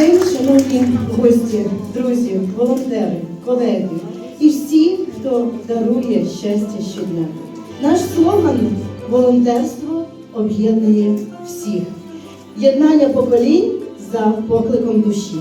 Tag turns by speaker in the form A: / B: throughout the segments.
A: день, шановні гості, друзі, волонтери, колеги і всі, хто дарує щастя щодня. Наш слоган волонтерство об'єднує всіх. Єднання поколінь за покликом душі.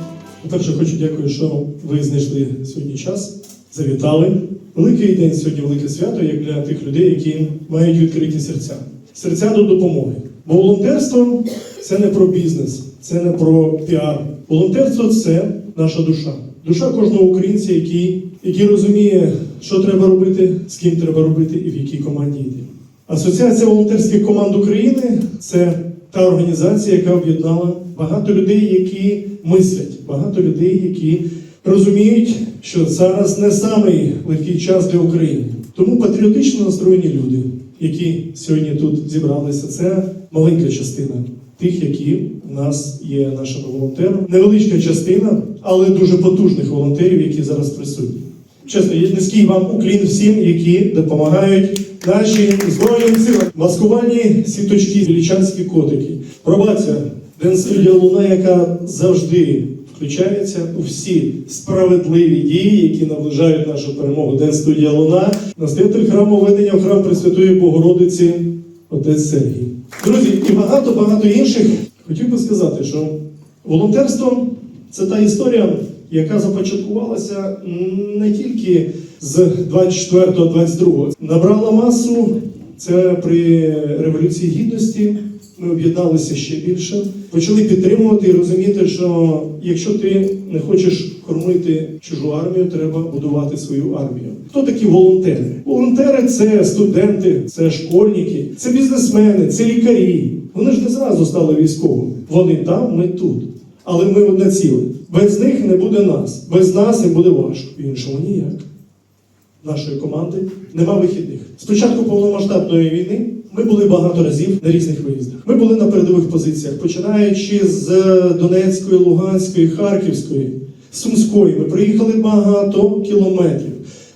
B: По-перше, хочу дякую, що ви знайшли сьогодні час, завітали. Великий день сьогодні, велике свято, як для тих людей, які мають відкриті серця. Серця до допомоги. Волонтерство це не про бізнес, це не про піар. Волонтерство це наша душа. Душа кожного українця, який, який розуміє, що треба робити, з ким треба робити і в якій команді йти. Асоціація волонтерських команд України це та організація, яка об'єднала багато людей, які мислять, багато людей, які розуміють, що зараз не самий легкий час для України. Тому патріотично настроєні люди, які сьогодні тут зібралися, це маленька частина тих, які в нас є нашими волонтерами. Невеличка частина, але дуже потужних волонтерів, які зараз присутні. Чесно, є низький вам уклін всім, які допомагають нашим збройним силам. Маскувальні сіточки, лічанські котики. Пробація, Ден студія Луна, яка завжди включається у всі справедливі дії, які наближають нашу перемогу. Ден студія Луна, настоятель храму ведення в храм Пресвятої Богородиці, отець Сергій. Друзі, і багато-багато інших. Хотів би сказати, що волонтерство це та історія, яка започаткувалася не тільки з 24-22, набрала масу. Це при Революції Гідності ми об'єдналися ще більше, почали підтримувати і розуміти, що якщо ти не хочеш кормити чужу армію, треба будувати свою армію. Хто такі волонтери? Волонтери це студенти, це школьники, це бізнесмени, це лікарі. Вони ж не зразу стали військовими. Вони там, ми тут. Але ми одне ціле. Без них не буде нас. Без нас їм буде важко. Іншому ніяк. Нашої команди нема вихідних. З початку повномасштабної війни ми були багато разів на різних виїздах. Ми були на передових позиціях, починаючи з Донецької, Луганської, Харківської, Сумської. Ми приїхали багато кілометрів.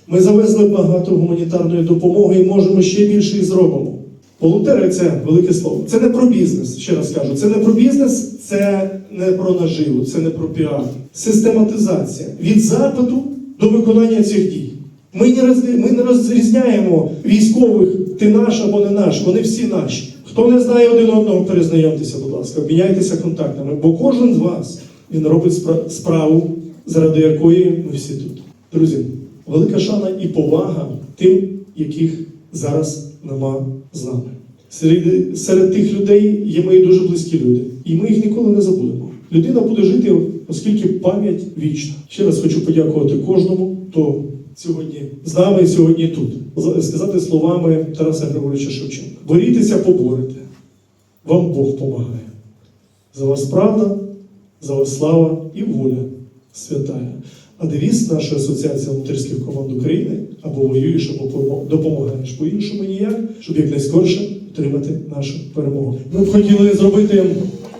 B: Ми завезли багато гуманітарної допомоги і можемо ще більше і зробимо. Волонтери це велике слово. Це не про бізнес, ще раз кажу. Це не про бізнес, це не про наживу, це не про піар. Систематизація від запиту до виконання цих дій. Ми не, роз, ми не розрізняємо військових, ти наш або не наш, вони всі наші. Хто не знає один одного, перезнайомтеся, будь ласка, обміняйтеся контактами, бо кожен з вас він робить спра- справу, заради якої ми всі тут. Друзі, велика шана і повага тим, яких зараз нема з нами. Серед, серед тих людей є мої дуже близькі люди, і ми їх ніколи не забудемо. Людина буде жити, оскільки пам'ять вічна. Ще раз хочу подякувати кожному, хто сьогодні з нами сьогодні тут. Сказати словами Тараса Григоровича Шевченка: борітеся, поборете. Вам Бог помагає. За вас правда, за вас слава і воля святая. А девіз нашої асоціації волонтерських команд України або воюєш, або допомагаєш. По-іншому ніяк, щоб якнайскорше отримати нашу перемогу. Ми б хотіли зробити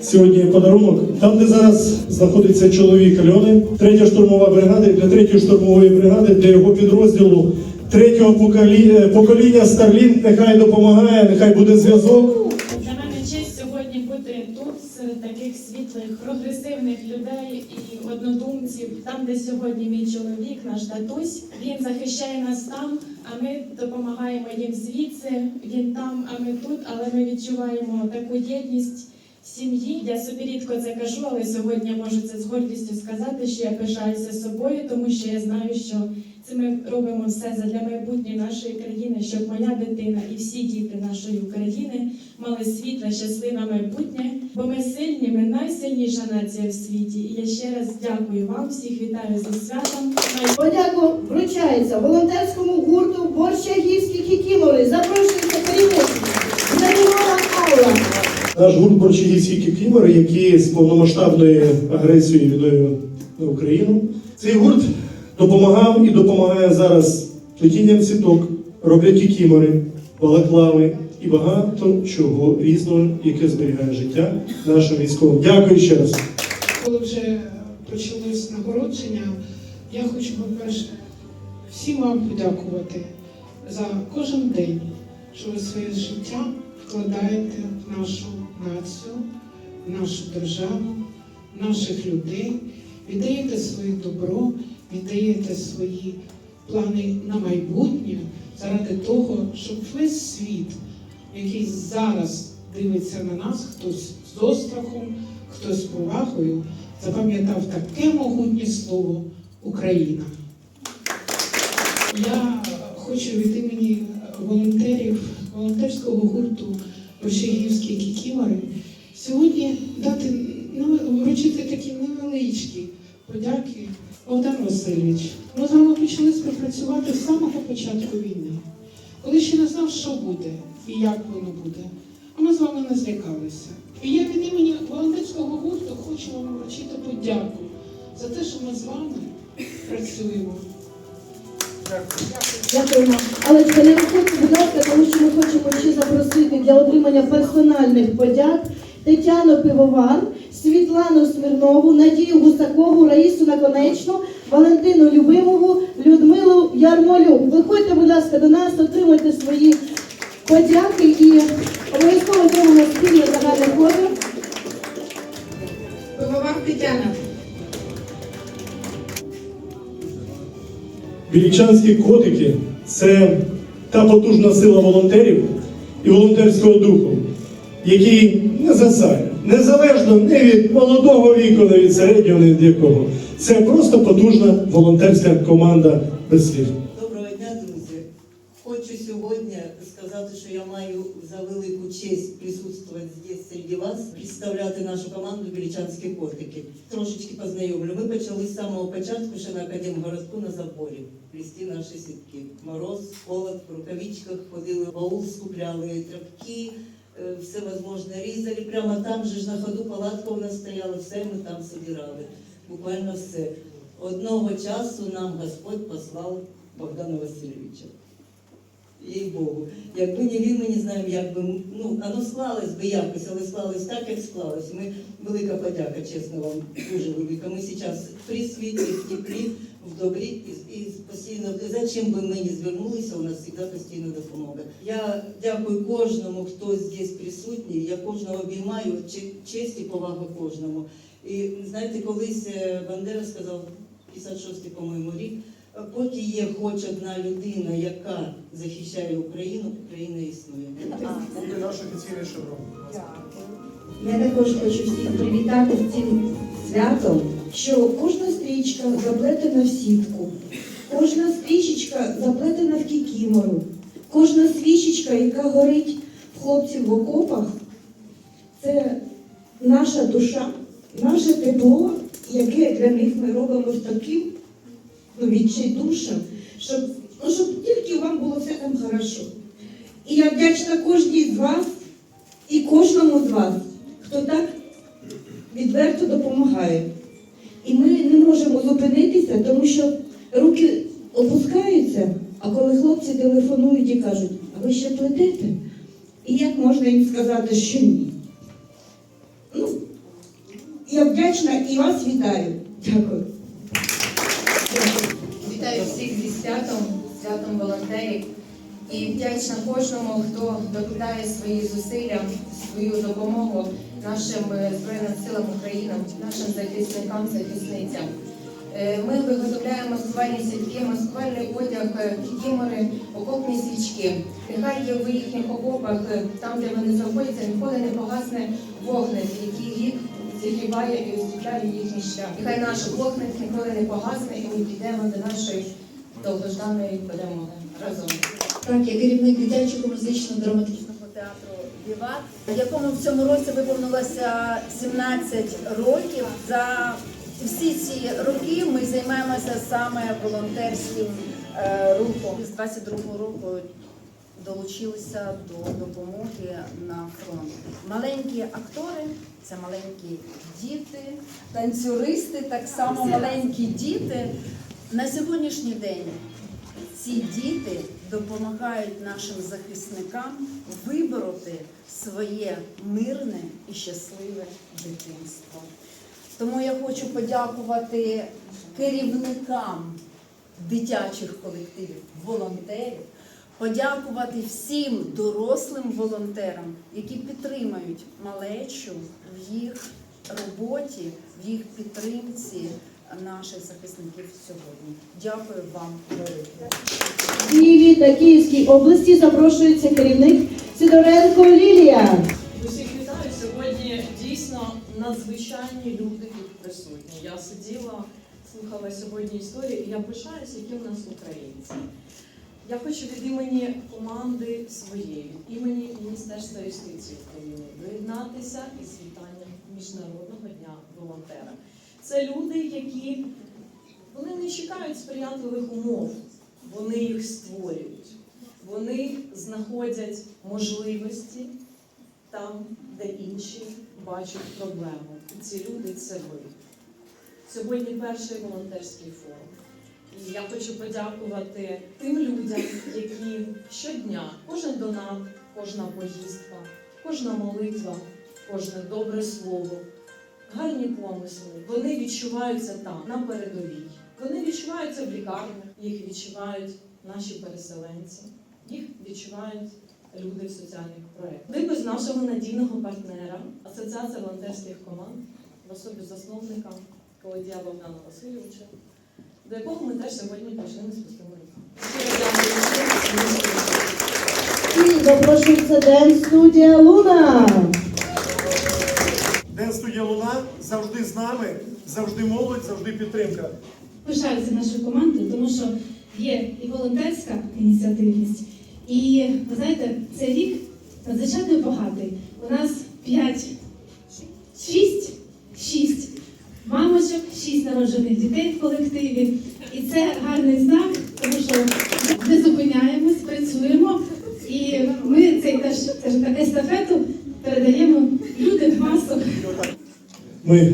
B: сьогодні подарунок. Там, де зараз знаходиться чоловік Альони, третя штурмова бригада, для третьої штурмової бригади, для його підрозділу третього покоління, покоління Старлінг нехай допомагає, нехай буде зв'язок.
C: Для мене честь сьогодні бути тут серед таких світлих, прогресивних людей і однодумців. Там, де сьогодні мій чоловік, наш татусь, він захищає нас там, а ми допомагаємо їм звідси. Він там, а ми тут. Але ми відчуваємо таку єдність сім'ї. Я собі рідко це кажу, але сьогодні я можу це з гордістю сказати, що я пишаюся собою, тому що я знаю, що це ми робимо все задля майбутнє нашої країни, щоб моя дитина і всі діти нашої України мали світле, щасливе майбутнє. Бо ми сильні, ми найсильніша нація в світі. І я ще раз дякую вам, всіх вітаю зі святом.
A: Подяку вручається волонтерському гурту Борщагівські кікімори. Запрошується керівництво. Зарімова Алла.
B: Наш гурт Борчагівські кікімери, які з повномасштабною агресією відою на Україну. Цей гурт допомагав і допомагає зараз плетінням сіток, роблять кікімори, балаклави і багато чого різного, яке зберігає життя нашим військовим. Дякую ще раз.
D: Коли вже почалось нагородження, я хочу, по-перше, всім вам подякувати за кожен день, що ви своє життя вкладаєте в нашу націю, нашу державу, наших людей, віддаєте своє добро, віддаєте свої плани на майбутнє заради того, щоб весь світ, який зараз дивиться на нас, хтось з острахом, хтось з повагою, запам'ятав таке могутнє слово Україна. Я хочу від імені волонтерів волонтерського гурту Борщагівські кікімори сьогодні дати ну, вручити такі невеличкі подяки. Богдан Васильович, ми з вами почали співпрацювати з самого початку війни, коли ще не знав, що буде і як воно буде. А ми з вами не злякалися. І я від імені волонтерського гурту хочу вам вручити подяку за те, що ми з вами працюємо.
A: Дякуємо. Алечка, не виходьте, будь ласка, тому що ми хочемо ще запросити для отримання персональних подяк Тетяну Пивовар, Світлану Смірнову, Надію Гусакову, Раїсу Наконечну, Валентину Любимову, Людмилу Ярмолюк. Виходьте, будь ласка, до нас, отримуйте свої подяки і обов'язково зробимо спільне загальне фото.
E: Пивовар Тетяна.
B: Білічанські котики це та потужна сила волонтерів і волонтерського духу, який не засає, незалежно не від молодого віку, не від середнього, не від якого. Це просто потужна волонтерська команда без слів.
F: Доброго дня, друзі. Хочу сьогодні сказати, що я маю за велику честь присутствувати серед вас, представляти нашу команду Білічанські котики. Трошечки познайомлю. Ми почали з самого початку ще на Академгородку на заборі. Плісти наші сітки. Мороз, холод, в рукавичках ходили, баул скупляли, тряпки, е, все возможне різали. Прямо там же ж на ходу палатка у нас стояла, все ми там собирали. Буквально все. Одного часу нам Господь послав Богдана Васильовича. Їй Богу. Якби не він, ми не знаємо, як би ну, воно склалось би якось, але склалось так, як склалось. Ми велика подяка, чесно вам, дуже велика. Ми зараз при світі, в теплі, в добрі і, і постійно, за чим би ми не звернулися, у нас завжди постійна допомога. Я дякую кожному, хто здесь присутній. Я кожного обіймаю, Че- честь і повага кожному. І знаєте, колись е, Бандера сказав, 56-й, по-моєму, рік. Поки є хоч одна людина, яка захищає Україну, Україна існує.
B: Буде наш офіційний шеврон.
G: Я також хочу всіх привітати з цим святом, що кожна стрічка заплетена в сітку, кожна стрічечка заплетена в кікімору, кожна свічечка, яка горить в хлопців в окопах, це наша душа, наше тепло, яке для них ми робимо з таким ну, відчайдушем, щоб, ну, щоб тільки вам було все там хорошо. І я вдячна кожній з вас і кожному з вас, хто так відверто допомагає. І ми не можемо зупинитися, тому що руки опускаються, а коли хлопці телефонують і кажуть, а ви ще плетете? І як можна їм сказати, що ні? Ну, я вдячна і вас вітаю. Дякую.
E: Вітаю всіх зі святом, святом волонтерів. І вдячна кожному, хто докладає свої зусилля, свою допомогу нашим Збройним силам України, нашим захисникам, захисницям. Е, Ми виготовляємо маскувальні сітки, маскувальний одяг, е, кікімори, окопні свічки. Нехай є в їхніх окопах, е, там, де вони знаходяться, ніколи не погасне вогник, який рік зігріває і освітляє їхній шлях. Нехай наш вогник ніколи не погасне, і ми підемо до нашої довгожданої перемоги разом.
H: Так, я керівник дитячого музичного драматичного театру Віват, якому в цьому році виповнилося 17 років. За всі ці роки ми займаємося саме волонтерським е, рухом. З 22-го року долучилися до допомоги на фронт. Маленькі актори це маленькі діти, танцюристи, так само маленькі діти. На сьогоднішній день ці діти допомагають нашим захисникам вибороти своє мирне і щасливе дитинство. Тому я хочу подякувати керівникам дитячих колективів, волонтерів, подякувати всім дорослим волонтерам, які підтримують малечу в їх роботі, в їх підтримці наших захисників сьогодні. Дякую вам велике.
A: Києві та Київській області запрошується керівник Сидоренко Лілія.
I: Усіх вітаю. Сьогодні дійсно надзвичайні люди тут присутні. Я сиділа, слухала сьогодні історії, і я пишаюся, які в нас українці. Я хочу від імені команди своєї, від імені Міністерства юстиції України доєднатися із вітанням Міжнародного дня волонтера. Це люди, які вони не чекають сприятливих умов, вони їх створюють. Вони знаходять можливості там, де інші бачать проблему. І ці люди це ви. Сьогодні перший волонтерський форум. І я хочу подякувати тим людям, які щодня, кожен донат, кожна поїздка, кожна молитва, кожне добре слово, гарні помисли, вони відчуваються там, на передовій. Вони відчуваються в лікарнях, їх відчувають наші переселенці, їх відчувають люди в соціальних проєктах. Ми без нашого надійного партнера, Асоціація волонтерських команд, в особі засновника Колодія Богдана Васильовича, до якого ми теж сьогодні прийшли з пустими руками.
A: Ден студія Луна.
B: Студія Луна завжди з нами, завжди молодь, завжди підтримка.
J: пишаюся нашою командою, тому що є і волонтерська ініціативність. І ви знаєте, цей рік надзвичайно багатий. У нас 5, 6, 6 мамочок, 6 народжених дітей в колективі. І це гарний знак, тому що не зупиняємось, працюємо. І ми цей теж естафету передаємо людям масок.
B: Ми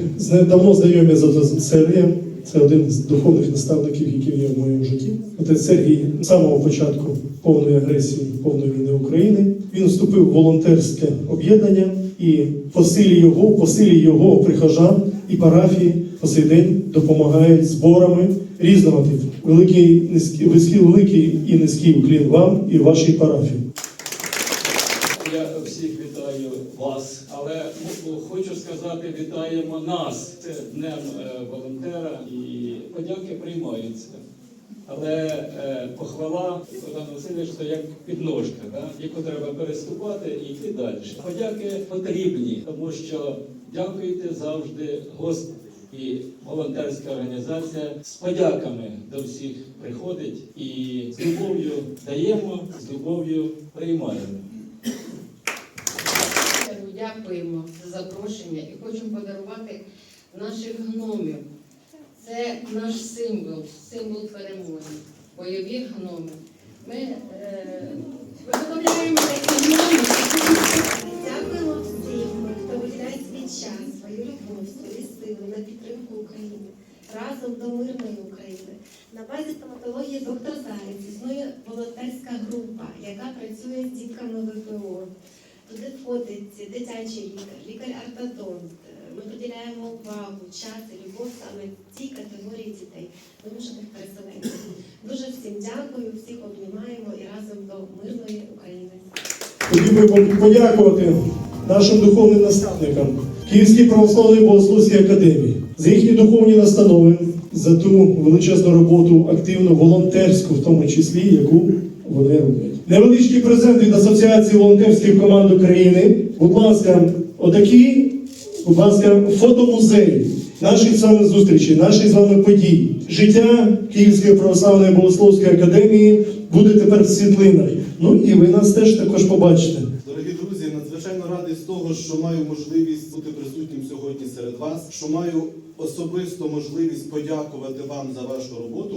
B: давно знайомі з отцем Сергієм. Це один з духовних наставників, який є в моєму житті. Отець Сергій з самого початку повної агресії, повної війни України. Він вступив в волонтерське об'єднання і по силі його, по силі його прихожан і парафії по сей день допомагають зборами різного типу. Великий низький, великий і низький уклін вам і вашій парафії.
K: Я всіх вітаю вас, але ну, хочу сказати, вітаємо нас. Днем е, волонтера і подяки приймаються. Але е, похвала Богдан Васильович це як підножка, да? яку треба переступати і йти далі. Подяки потрібні, тому що дякуйте завжди Господу. І волонтерська організація з подяками до всіх приходить і з любов'ю даємо, з любов'ю приймаємо.
L: Дякуємо за запрошення і хочемо подарувати наших гномів. Це наш символ, символ перемоги, бойові гноми. Ми е, виготовляємо такі гноми.
G: Дякуємо всім, хто виділяє свій час, свою любов, свої сили на підтримку України. Разом до мирної України. На базі стоматології доктор Заєць існує волонтерська група, яка працює з дітками ВПО. Входить дитячий лікар, лікар-ортодонт. Ми приділяємо увагу, час і любов саме цій категорії дітей, вимушених переселенців. Дуже всім дякую, всіх обнімаємо і разом до мирної України.
B: Хотів би подякувати нашим духовним наставникам Київській православній богословській академії за їхні духовні настанови, за ту величезну роботу, активну волонтерську, в тому числі, яку вони роблять. Невеличкий презент від Асоціації волонтерських команд України. Будь ласка, отакий, будь ласка, фотомузей наших з вами зустрічей, наших з вами подій. Життя Київської православної богословської академії буде тепер в світлинах. Ну і ви нас теж також побачите.
M: Дорогі друзі, надзвичайно радий з того, що маю можливість бути присутнім сьогодні серед вас, що маю особисто можливість подякувати вам за вашу роботу.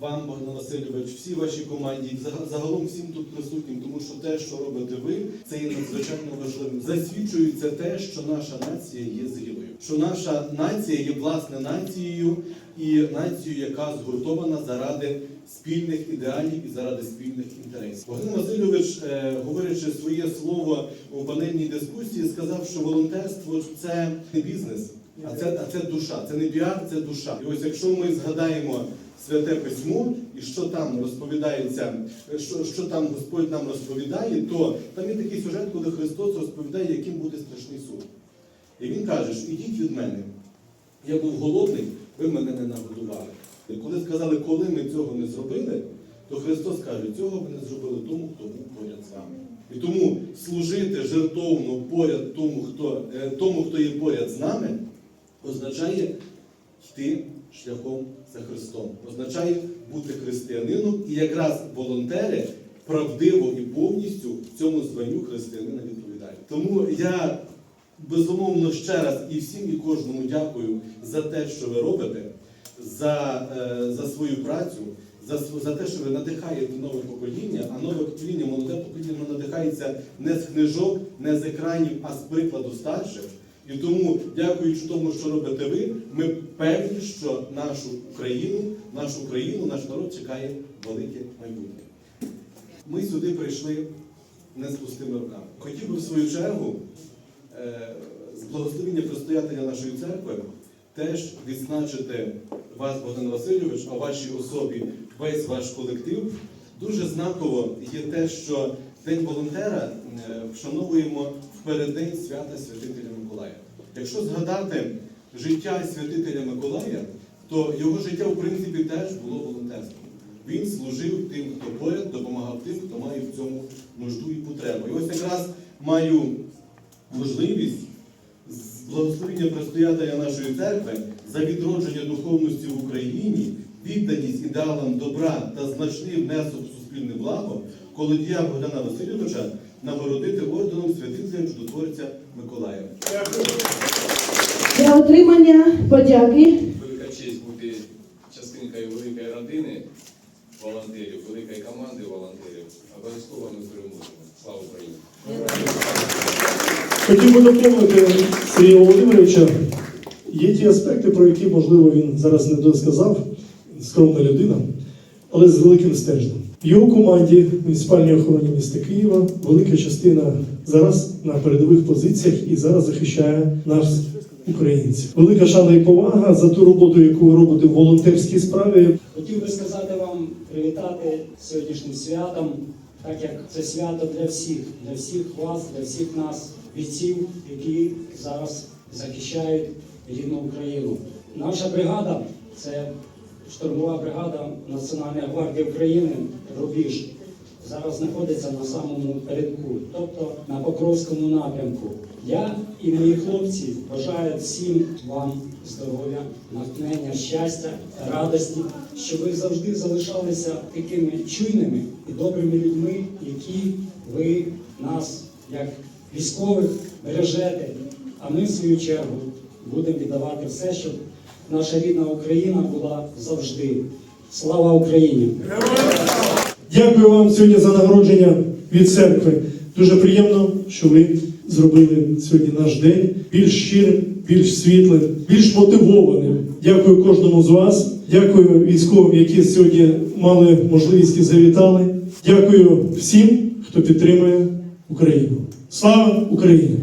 M: Вам, Богдан Васильович, всій вашій команді, загалом всім тут присутнім, тому що те, що робите ви, це є надзвичайно важливим. Засвідчується те, що наша нація є зрілою, що наша нація є власне нацією і нацією, яка згуртована заради спільних ідеалів і заради спільних інтересів. Богдан Васильович, е, говорячи своє слово у панельній дискусії, сказав, що волонтерство це не бізнес, а це, а це душа, це не піар, це душа. І ось якщо ми згадаємо святе письмо і що там розповідається, що, що там Господь нам розповідає, то там є такий сюжет, коли Христос розповідає, яким буде страшний суд. І він каже, що ідіть від мене. Я був голодний, ви мене не нагодували. І коли сказали, коли ми цього не зробили, то Христос каже, цього ви не зробили тому, хто був поряд з вами. І тому служити жертовно поряд тому, хто, е, тому, хто є поряд з нами, означає йти шляхом за Христом, означає бути християнином, і якраз волонтери правдиво і повністю цьому званню християнина відповідають. Тому я безумовно ще раз і всім, і кожному дякую за те, що ви робите, за, е, за свою працю, за, за те, що ви надихаєте нове покоління, а нове покоління, молоде покоління надихається не з книжок, не з екранів, а з прикладу старших. І тому, дякуючи тому, що робите ви, ми певні, що нашу Україну, нашу країну, наш народ чекає велике майбутнє. Ми сюди прийшли не з пустими руками. Хотів би в свою чергу е, з благословення предстоятеля нашої церкви теж відзначити вас, Богдан Васильович, а вашій особі весь ваш колектив. Дуже знаково є те, що День волонтера е, вшановуємо в переддень свята святителя. Якщо згадати життя святителя Миколая, то його життя в принципі теж було волонтерством. Він служив тим, хто поряд, допомагав тим, хто має в цьому нужду і потребу. І ось якраз маю можливість з благословення предстоятеля нашої церкви за відродження духовності в Україні, відданість ідеалам добра та значний внесок в суспільне благо, колодія Богдана Васильовича нагородити орденом святителя чудотворця Миколая.
A: Для отримання подяки
N: велика честь бути частинкою великої родини волонтерів, великої команди волонтерів. Обов'язково ми переможемо. Слава Україні!
B: Хотів би доповнити Сергія Володимировича. Є ті аспекти, про які, можливо, він зараз не досказав, скромна людина, але з великим стержнем. В його команді в муніципальній охороні міста Києва велика частина зараз на передових позиціях і зараз захищає нас, українців. Велика шана і повага за ту роботу, яку ви робите в волонтерській справі.
O: Хотів би сказати вам, привітати сьогоднішнім святом, так як це свято для всіх, для всіх вас, для всіх нас, бійців, які зараз захищають рідну Україну. Наша бригада це штурмова бригада Національної гвардії України Рубіж. Зараз знаходиться на самому передку, тобто на Покровському напрямку. Я і мої хлопці бажаю всім вам здоров'я, натхнення, щастя, радості, щоб ви завжди залишалися такими чуйними і добрими людьми, які ви нас, як військових, бережете. А ми, в свою чергу, будемо віддавати все, щоб наша рідна Україна була завжди. Слава Україні!
B: Дякую вам сьогодні за нагородження від церкви. Дуже приємно, що ви зробили сьогодні наш день більш щирим, більш світлим, більш мотивованим. Дякую кожному з вас. Дякую військовим, які сьогодні мали можливість і завітали. Дякую всім, хто підтримує Україну. Слава Україні!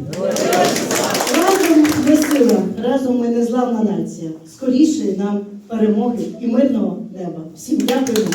A: разом ми сила, разом ми незламна нація. Скоріше нам перемоги і мирного неба. Всім дякую.